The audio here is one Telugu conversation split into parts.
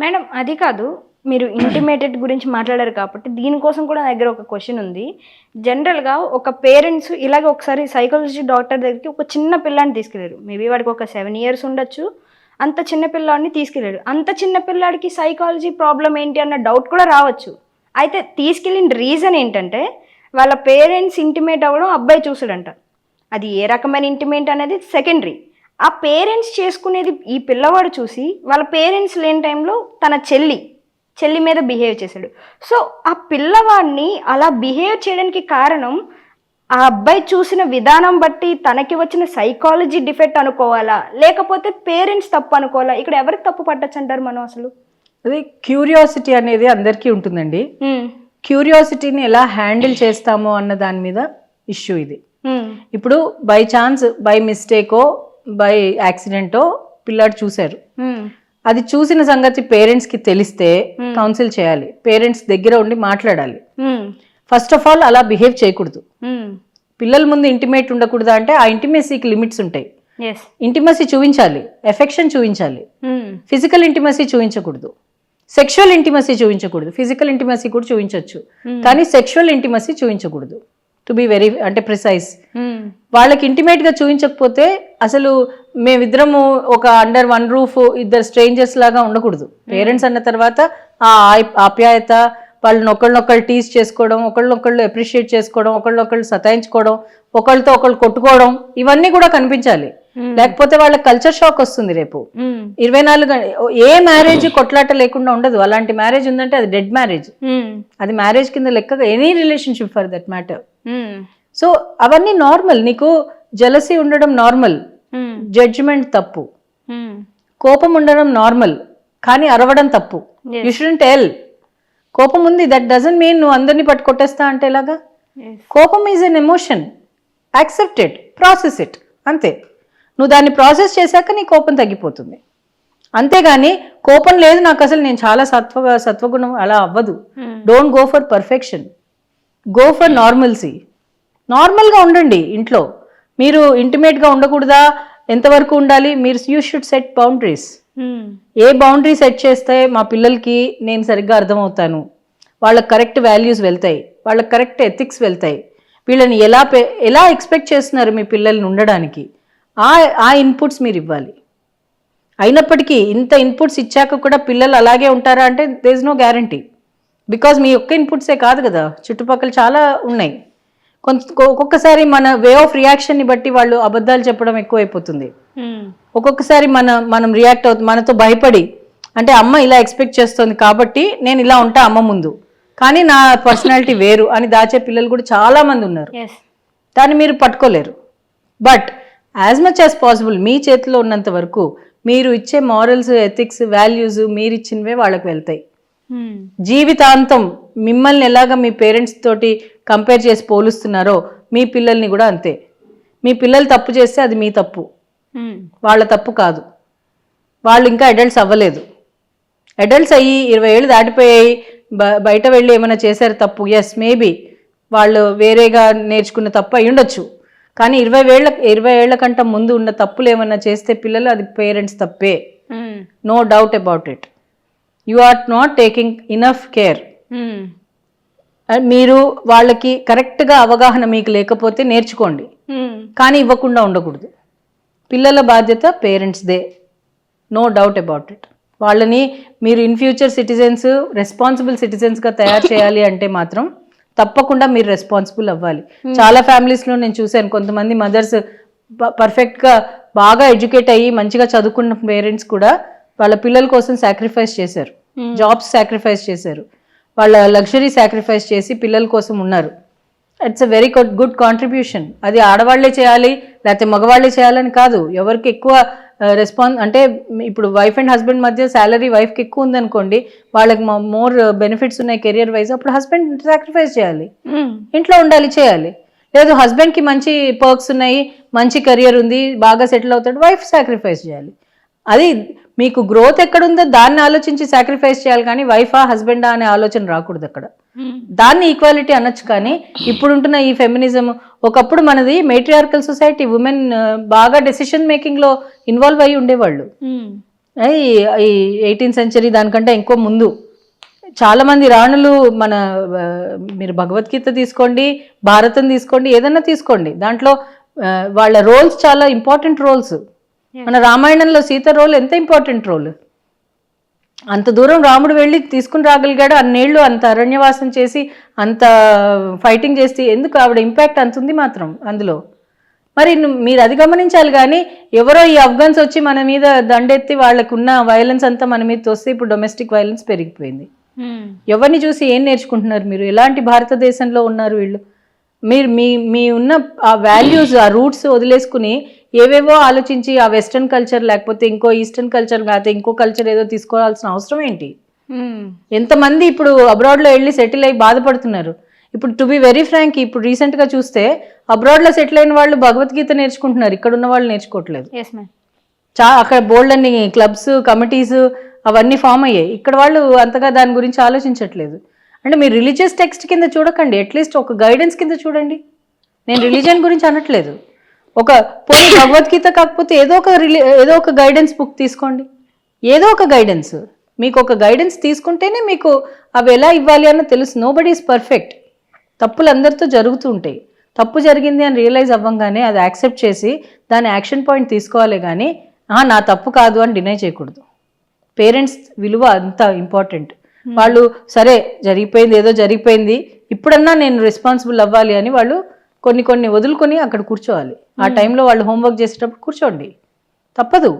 మేడం అది కాదు. మీరు ఇంటిమేటెడ్ గురించి మాట్లాడారు కాబట్టి దీనికోసం కూడా నా దగ్గర ఒక క్వశ్చన్ ఉంది. జనరల్గా ఒక పేరెంట్స్ ఇలాగే ఒకసారి సైకాలజీ డాక్టర్ దగ్గరికి ఒక చిన్న పిల్లాడిని తీసుకెళ్ళారు మేబీ వాడికి ఒక సెవెన్ ఇయర్స్ ఉండొచ్చు. అంత చిన్న పిల్లాడిని తీసుకెళ్ళారు అంత చిన్న పిల్లాడికి సైకాలజీ ప్రాబ్లం ఏంటి అన్న డౌట్ కూడా రావచ్చు. అయితే తీసుకెళ్ళిన రీజన్ ఏంటంటే వాళ్ళ పేరెంట్స్ ఇంటిమేట్ అవ్వడం అబ్బాయి చూసాడంట అది ఏ రకమైన ఇంటిమేట్ అనేది సెకండరీ. ఆ పేరెంట్స్ చేసుకునేది ఈ పిల్లవాడు చూసి వాళ్ళ పేరెంట్స్ లేని టైంలో తన చెల్లి చెల్లి మీద బిహేవ్ చేశాడు. సో ఆ పిల్లవాడిని అలా బిహేవ్ చేయడానికి కారణం ఆ అబ్బాయి చూసిన విధానం బట్టి తనకి వచ్చిన సైకాలజీ డిఫెక్ట్ అనుకోవాలా? లేకపోతే పేరెంట్స్ తప్పు అనుకోవాలా? ఇక్కడ ఎవరికి తప్పు పట్టచ్చు అంటారు మనం అసలు? అది క్యూరియాసిటీ అనేది అందరికీ ఉంటుందండి. క్యూరియాసిటీని ఎలా హ్యాండిల్ చేస్తామో అన్న దాని మీద ఇష్యూ ఇది. ఇప్పుడు బై ఛాన్స్ బై మిస్టేకో బై యాక్సిడెంటో పిల్లాడు చూశారు. అది చూసిన సంగతి పేరెంట్స్కి తెలిస్తే కౌన్సిల్ చేయాలి. పేరెంట్స్ దగ్గర ఉండి మాట్లాడాలి. ఫస్ట్ ఆఫ్ ఆల్ అలా బిహేవ్ చేయకూడదు. పిల్లల ముందు ఇంటిమేట్ ఉండకూడదా అంటే ఆ ఇంటిమేసీకి లిమిట్స్ ఉంటాయి. ఇంటిమసీ చూపించాలి. ఎఫెక్షన్ చూపించాలి. ఫిజికల్ ఇంటిమసీ చూపించకూడదు. సెక్షువల్ ఇంటిమసీ చూపించకూడదు. ఫిజికల్ ఇంటిమసీ కూడా చూపించవచ్చు కానీ సెక్షువల్ ఇంటిమసీ చూపించకూడదు. టు బి వెరీ అంటే ప్రిసైజ్ వాళ్ళకి ఇంటిమేట్గా చూపించకపోతే అసలు మేమిద్దరము ఒక అండర్ వన్ రూఫ్ ఇద్దరు స్ట్రేంజర్స్ లాగా ఉండకూడదు. పేరెంట్స్ అన్న తర్వాత ఆ ఆప్- ఆప్యాయత వాళ్ళని ఒకళ్ళనొకళ్ళు టీస్ చేసుకోవడం ఒకళ్ళనొకళ్ళు అప్రిషియేట్ చేసుకోవడం ఒకళ్ళనొకళ్ళు సతాయించుకోవడం ఒకళ్ళతో ఒకళ్ళు కొట్టుకోవడం ఇవన్నీ కూడా కనిపించాలి. లేకపోతే వాళ్ళకి కల్చర్ షాక్ వస్తుంది రేపు. ఇరవై నాలుగు ఏ మ్యారేజ్ కొట్లాట లేకుండా ఉండదు. అలాంటి మ్యారేజ్ ఉందంటే అది డెడ్ మ్యారేజ్ అది మ్యారేజ్ కింద లెక్కగా any relationship for that matter so అవన్నీ నార్మల్ నీకు జలసీ ఉండడం నార్మల్ జడ్జిమెంట్ తప్పు. కోపం ఉండడం నార్మల్ కానీ అరవడం తప్పు. యూ షుడెంట్ టెల్ కోపం ఉంది. దట్ డజన్ మీన్ నువ్వు అందరినీ పట్టు కొట్టేస్తా అంటే ఎలాగా? కోపం is an emotion accept it process it అంతే. నువ్వు దాన్ని ప్రాసెస్ చేశాక నీ కోపం తగ్గిపోతుంది. అంతేగాని కోపం లేదు నాకు అసలు నేను చాలా సత్వ సత్వగుణం అలా అవ్వదు. Don't go for perfection go for normalcy నార్మల్గా ఉండండి ఇంట్లో. మీరు ఇంటిమేట్గా ఉండకూడదా? ఎంతవరకు ఉండాలి? మీరు you should set boundaries A boundary set చేస్తే మా పిల్లలకి నేను సరిగ్గా అర్థమవుతాను? వాళ్ళకి కరెక్ట్ వాల్యూస్ వెళ్తాయి. వాళ్ళకి కరెక్ట్ ఎథిక్స్ వెళ్తాయి. వీళ్ళని ఎలా ఎలా ఎక్స్పెక్ట్ చేస్తున్నారు మీ పిల్లల్ని ఉండడానికి? ఆ ఆ ఇన్పుట్స్ మీరు ఇవ్వాలి. అయినప్పటికీ ఇంత ఇన్పుట్స్ ఇచ్చాక కూడా పిల్లలు అలాగే ఉంటారా అంటే there is no guarantee because మీ ఒక్క ఇన్పుట్సే కాదు కదా చుట్టుపక్కల చాలా ఉన్నాయి. కొంత ఒక్కొక్కసారి మన వే ఆఫ్ రియాక్షన్ని బట్టి వాళ్ళు అబద్ధాలు చెప్పడం ఎక్కువైపోతుంది. ఒక్కొక్కసారి మన మనం రియాక్ట్ అవుతుంది మనతో భయపడి అంటే అమ్మ ఇలా ఎక్స్పెక్ట్ చేస్తుంది కాబట్టి నేను ఇలా ఉంటా అమ్మ ముందు. కానీ నా పర్సనాలిటీ వేరు అని దాచే పిల్లలు కూడా చాలా మంది ఉన్నారు. దాన్ని మీరు పట్టుకోలేరు. But as much as possible మీ చేతిలో ఉన్నంత వరకు మీరు ఇచ్చే మారల్స్ ఎథిక్స్ వాల్యూస్ మీరు ఇచ్చినవే వాళ్ళకి వెళ్తాయి. జీవితాంతం మిమ్మల్ని ఎలాగ మీ పేరెంట్స్ తోటి కంపేర్ చేసి పోలుస్తున్నారో మీ పిల్లల్ని కూడా అంతే. మీ పిల్లలు తప్పు చేస్తే అది మీ తప్పు. వాళ్ళ తప్పు కాదు. వాళ్ళు ఇంకా అడల్ట్స్ అవ్వలేదు. అడల్ట్స్ అయ్యి ఇరవై ఏళ్ళు దాటిపోయాయి. బ- బయట వెళ్ళి ఏమైనా చేశారు తప్పు? ఎస్ మేబీ వాళ్ళు వేరేగా నేర్చుకున్న తప్పు అయి ఉండొచ్చు కానీ ఇరవై ఏళ్ళ ఇరవై ఏళ్ళ కంటే ముందు ఉన్న తప్పులు ఏమైనా చేస్తే పిల్లలు అది పేరెంట్స్ తప్పే. No doubt about it you are not taking enough care మీరు వాళ్ళకి కరెక్ట్గా అవగాహన మీకు లేకపోతే నేర్చుకోండి. కానీ ఇవ్వకుండా ఉండకూడదు. పిల్లల బాధ్యత పేరెంట్స్దే నో డౌట్ అబౌట్ ఇట్ వాళ్ళని మీరు ఇన్ ఫ్యూచర్ సిటిజన్స్ రెస్పాన్సిబుల్ సిటిజన్స్గా తయారు చేయాలి అంటే మాత్రం తప్పకుండా మీరు రెస్పాన్సిబుల్ అవ్వాలి. చాలా families-లో నేను చూశాను కొంతమంది మదర్స్ పర్ఫెక్ట్గా బాగా ఎడ్యుకేట్ అయ్యి మంచిగా చదువుకున్న పేరెంట్స్ కూడా వాళ్ళ పిల్లల కోసం సాక్రిఫైస్ చేశారు. జాబ్స్ సాక్రిఫైస్ చేశారు. వాళ్ళ లగ్జరీ సాక్రిఫైస్ చేసి పిల్లల కోసం ఉన్నారు. It's a very good good contribution అది ఆడవాళ్ళే చేయాలి లేకపోతే మగవాళ్ళే చేయాలని కాదు. ఎవరికి ఎక్కువ రెస్పాన్స్ అంటే ఇప్పుడు వైఫ్ అండ్ హస్బెండ్ మధ్య శాలరీ వైఫ్కి ఎక్కువ ఉందనుకోండి వాళ్ళకి మోర్ బెనిఫిట్స్ ఉన్నాయి కెరియర్ వైజ్ అప్పుడు హస్బెండ్ సాక్రిఫైస్ చేయాలి. ఇంట్లో ఉండాలి చేయాలి. లేదు హస్బెండ్కి మంచి పర్క్స్ ఉన్నాయి మంచి కెరియర్ ఉంది బాగా సెటిల్ అవుతాడు వైఫ్ సాక్రిఫైస్ చేయాలి. అది మీకు గ్రోత్ ఎక్కడుందో దాన్ని ఆలోచించి సాక్రిఫైస్ చేయాలి కానీ వైఫా హస్బెండా అనే ఆలోచన రాకూడదు అక్కడ. దాన్ని ఈక్వాలిటీ అనొచ్చు కానీ ఇప్పుడుంటున్న ఈ ఫెమినిజం ఒకప్పుడు మనది మేట్రియార్కల్ సొసైటీ ఉమెన్ బాగా డెసిషన్ మేకింగ్లో ఇన్వాల్వ్ అయ్యి ఉండేవాళ్ళు. ఈ ఈ ఎయిటీన్త్ సెంచరీ దానికంటే ఇంకో ముందు. చాలా మంది రాణులు మన మీరు భగవద్గీత తీసుకోండి భారతం తీసుకోండి ఏదన్నా తీసుకోండి. దాంట్లో వాళ్ళ రోల్స్ చాలా ఇంపార్టెంట్ రోల్స్ మన రామాయణంలో సీత రోల్ ఎంత ఇంపార్టెంట్ రోల్ అంత దూరం రాముడు వెళ్ళి తీసుకుని రాగలిగాడు. అన్నేళ్ళు అంత అరణ్యవాసం చేసి అంత ఫైటింగ్ చేసి ఎందుకు ఆవిడ ఇంపాక్ట్ అంత ఉంది మాత్రం అందులో? మరి మీరు అది గమనించాలి కానీ ఎవరో ఈ అఫ్ఘన్స్ వచ్చి మన మీద దండెత్తి వాళ్ళకున్న వైలెన్స్ అంతా మన మీద తోస్తే ఇప్పుడు డొమెస్టిక్ వైలెన్స్ పెరిగిపోయింది. ఎవరిని చూసి ఏం నేర్చుకుంటున్నారు మీరు? ఎలాంటి భారతదేశంలో ఉన్నారు వీళ్ళు? మీరు మీ మీ ఉన్న ఆ వాల్యూస్ ఆ రూట్స్ వదిలేసుకుని ఏవేవో ఆలోచించి ఆ వెస్ట్రన్ కల్చర్ లేకపోతే ఇంకో ఈస్టర్న్ కల్చర్ కాకపోతే ఇంకో కల్చర్ ఏదో తీసుకోవాల్సిన అవసరం ఏంటి? ఎంతమంది ఇప్పుడు అబ్రాడ్లో వెళ్ళి సెటిల్ అయ్యి బాధపడుతున్నారు? ఇప్పుడు టు బి వెరీ ఫ్రాంక్ ఇప్పుడు రీసెంట్గా చూస్తే అబ్రాడ్లో సెటిల్ అయిన వాళ్ళు భగవద్గీత నేర్చుకుంటున్నారు. ఇక్కడ ఉన్న వాళ్ళు నేర్చుకోవట్లేదు. చా అక్కడ బోల్డ్ అన్ని క్లబ్స్ కమిటీస్ అవన్నీ ఫామ్ అయ్యాయి. ఇక్కడ వాళ్ళు అంతగా దాని గురించి ఆలోచించట్లేదు. అంటే మీరు రిలీజియస్ టెక్స్ట్ కింద చూడకండి. అట్లీస్ట్ ఒక గైడెన్స్ కింద చూడండి. నేను రిలీజియన్ గురించి అనట్లేదు. ఒక పోనీ భగవద్గీత కాకపోతే ఏదో ఒక రిలీ ఏదో ఒక గైడెన్స్ బుక్ తీసుకోండి. ఏదో ఒక గైడెన్స్ మీకు ఒక గైడెన్స్ తీసుకుంటేనే మీకు అవి ఎలా ఇవ్వాలి అన్న తెలుసు. నో బడీ ఈజ్ పర్ఫెక్ట్ తప్పులు అందరితో జరుగుతూ ఉంటాయి. తప్పు జరిగింది అని రియలైజ్ అవ్వంగానే అది యాక్సెప్ట్ చేసి దాని యాక్షన్ పాయింట్ తీసుకోవాలి కానీ నా తప్పు కాదు అని డినై చేయకూడదు. పేరెంట్స్ విలువ అంత ఇంపార్టెంట్ వాళ్ళు సరే జరిగిపోయింది ఏదో జరిగిపోయింది ఇప్పుడన్నా నేను రెస్పాన్సిబుల్ అవ్వాలి అని వాళ్ళు కొన్ని కొన్ని వదులుకొని అక్కడ కూర్చోవాలి. ఆ టైంలో వాళ్ళు హోంవర్క్ చేసేటప్పుడు కూర్చోండి. తప్పదు.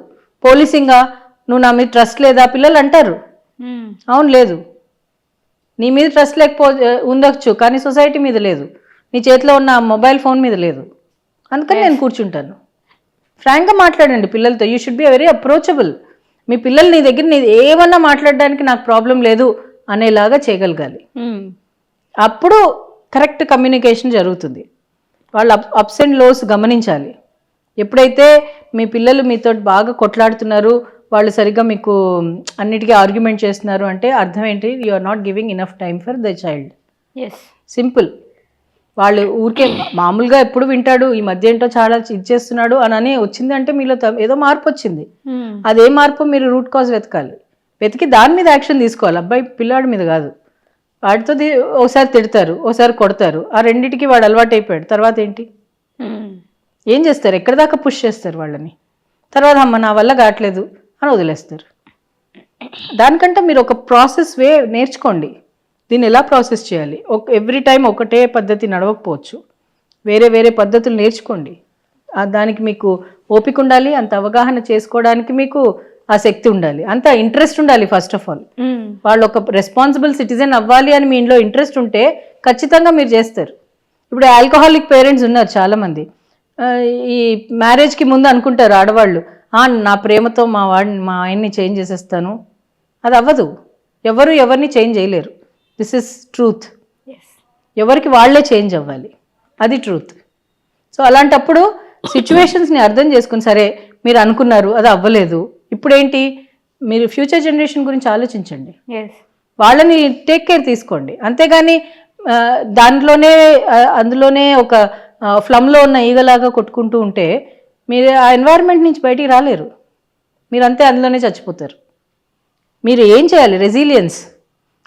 పోలీసింగా నువ్వు నా మీద ట్రస్ట్ లేదా? పిల్లలు అంటారు. అవును లేదు. నీ మీద ట్రస్ట్ లేకపో ఉండొచ్చు కానీ సొసైటీ మీద లేదు. నీ చేతిలో ఉన్న మొబైల్ ఫోన్ మీద లేదు. అందుకని నేను కూర్చుంటాను. ఫ్రాంక్గా మాట్లాడండి పిల్లలతో. You should be very approachable మీ పిల్లలు నీ దగ్గర నీ ఏమన్నా మాట్లాడడానికి నాకు ప్రాబ్లం లేదు అనేలాగా చేయగలగాలి. అప్పుడు కరెక్ట్ కమ్యూనికేషన్ జరుగుతుంది. వాళ్ళు అప్ అప్స్ అండ్ లోస్ గమనించాలి. ఎప్పుడైతే మీ పిల్లలు మీతో బాగా కొట్లాడుతున్నారు వాళ్ళు సరిగ్గా మీకు అన్నిటికీ ఆర్గ్యుమెంట్ చేస్తున్నారు అంటే అర్థం ఏంటి? You are not giving enough time for the child as simple వాళ్ళు ఊరికే మామూలుగా ఎప్పుడు వింటాడు ఈ మధ్య ఏంటో చాలా ఇది చేస్తున్నాడు అని అని వచ్చింది అంటే మీలో ఏదో మార్పు వచ్చింది. అదే మార్పు మీరు రూట్ కాజ్ వెతకాలి. వెతికి దాని మీద యాక్షన్ తీసుకోవాలి. అబ్బాయి పిల్లాడి మీద కాదు. వాడితో ఒకసారి తిడతారు ఒకసారి కొడతారు. ఆ రెండిటికి వాడు అలవాటు అయిపోయాడు. తర్వాత ఏంటి? ఏం చేస్తారు? ఎక్కడి దాకా పుష్ చేస్తారు వాళ్ళని? తర్వాత అమ్మ నా వల్ల కావట్లేదు అని వదిలేస్తారు. దానికంటే మీరు ఒక ప్రాసెస్ వే నేర్చుకోండి. దీన్ని ఎలా ప్రాసెస్ చేయాలి? ఒక ఎవ్రీ టైం ఒకటే పద్ధతి నడవకపోవచ్చు. వేరే వేరే పద్ధతులు నేర్చుకోండి. దానికి మీకు ఓపిక ఉండాలి అంత అవగాహన చేసుకోవడానికి మీకు ఆ శక్తి ఉండాలి. అంత ఇంట్రెస్ట్ ఉండాలి ఫస్ట్ ఆఫ్ ఆల్. వాళ్ళు ఒక రెస్పాన్సిబుల్ సిటిజన్ అవ్వాలి అని మీ ఇంట్లో ఇంట్రెస్ట్ ఉంటే ఖచ్చితంగా మీరు చేస్తారు. ఇప్పుడు ఆల్కహాలిక్ పేరెంట్స్ ఉన్నారు చాలామంది. ఈ మ్యారేజ్కి ముందు అనుకుంటారు ఆడవాళ్ళు "ఆ, నా ప్రేమతో మా వాడిని మా ఆయన్ని చేంజ్ చేసేస్తాను. అది అవ్వదు. ఎవరు ఎవరిని చేంజ్ చేయలేరు. దిస్ ఇస్ ట్రూత్ ఎవరికి వాళ్ళే చేంజ్ అవ్వాలి. అది ట్రూత్ సో అలాంటప్పుడు సిచ్యువేషన్స్ని అర్థం చేసుకుని సరే మీరు అనుకున్నారు అది అవ్వలేదు. ఇప్పుడేంటి? మీరు ఫ్యూచర్ జనరేషన్ గురించి ఆలోచించండి. వాళ్ళని టేక్ కేర్ తీసుకోండి. అంతేగాని దాంట్లోనే అందులోనే ఒక ఫ్లమ్లో ఉన్న ఈగలాగా కొట్టుకుంటూ ఉంటే మీరు ఆ ఎన్వైరన్మెంట్ నుంచి బయటికి రాలేరు. మీరు అంతే అందులోనే చచ్చిపోతారు. మీరు ఏం చేయాలి? రెసిలియన్స్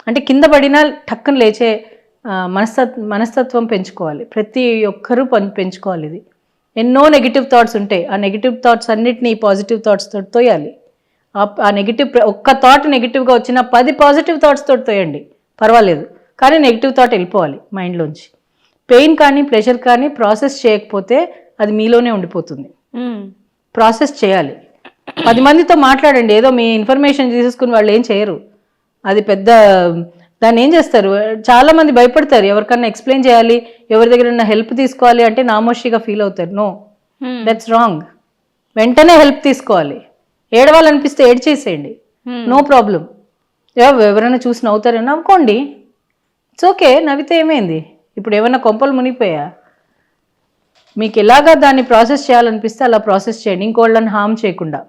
అంటే కింద పడినా టక్కన లేచే మనస్తత్ మనస్తత్వం పెంచుకోవాలి. ప్రతి ఒక్కరూ పం- పెంచుకోవాలి ఇది. ఎన్నో నెగిటివ్ థాట్స్ ఉంటాయి. ఆ నెగిటివ్ థాట్స్ అన్నిటినీ పాజిటివ్ థాట్స్ తోటి తోయాలి. ఆ- ఆ నెగిటివ్ ఒక్క థాట్ నెగిటివ్గా వచ్చిన పది పాజిటివ్ థాట్స్ తోటి తోయండి. పర్వాలేదు. కానీ నెగిటివ్ థాట్ వెళ్ళిపోవాలి మైండ్లోంచి పెయిన్ కానీ ప్రెషర్ కానీ ప్రాసెస్ చేయకపోతే అది మీలోనే ఉండిపోతుంది. ప్రాసెస్ చేయాలి. పది మందితో మాట్లాడండి. ఏదో మీ ఇన్ఫర్మేషన్ తీసేసుకుని వాళ్ళు ఏం చేయరు. అది పెద్ద దాన్ని ఏం చేస్తారు? చాలా మంది భయపడతారు. ఎవరికన్నా ఎక్స్ప్లెయిన్ చేయాలి ఎవరి దగ్గర హెల్ప్ తీసుకోవాలి అంటే నామోషిగా ఫీల్ అవుతారు. నో దట్స్ రాంగ్ వెంటనే హెల్ప్ తీసుకోవాలి. ఏడవాలనిపిస్తే ఏడ్ చేసేయండి నో ప్రాబ్లం ఎవరైనా చూసి నవ్వుతారు నవ్వుకోండి ఇట్స్ ఓకే నవ్వితే ఏమైంది? ఇప్పుడు ఏమైనా కొంపలు మునిగిపోయా? మీకు ఎలాగా దాన్ని ప్రాసెస్ చేయాలనిపిస్తే అలా ప్రాసెస్ చేయండి. ఇంకోళ్ళని హామ్ చేయకుండా.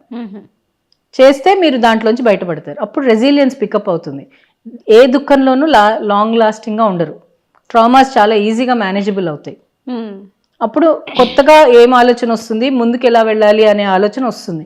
చేస్తే మీరు దాంట్లోంచి బయటపడతారు. అప్పుడు రెసిలియన్స్ పికప్ అవుతుంది. ఏ దుఃఖంలోనూ లా లాంగ్ లాస్టింగ్గా ఉండరు. ట్రామాస్ చాలా ఈజీగా మేనేజబుల్ అవుతాయి. అప్పుడు కొత్తగా ఏం ఆలోచన వస్తుంది? ముందుకు ఎలా వెళ్ళాలి అనే ఆలోచన వస్తుంది.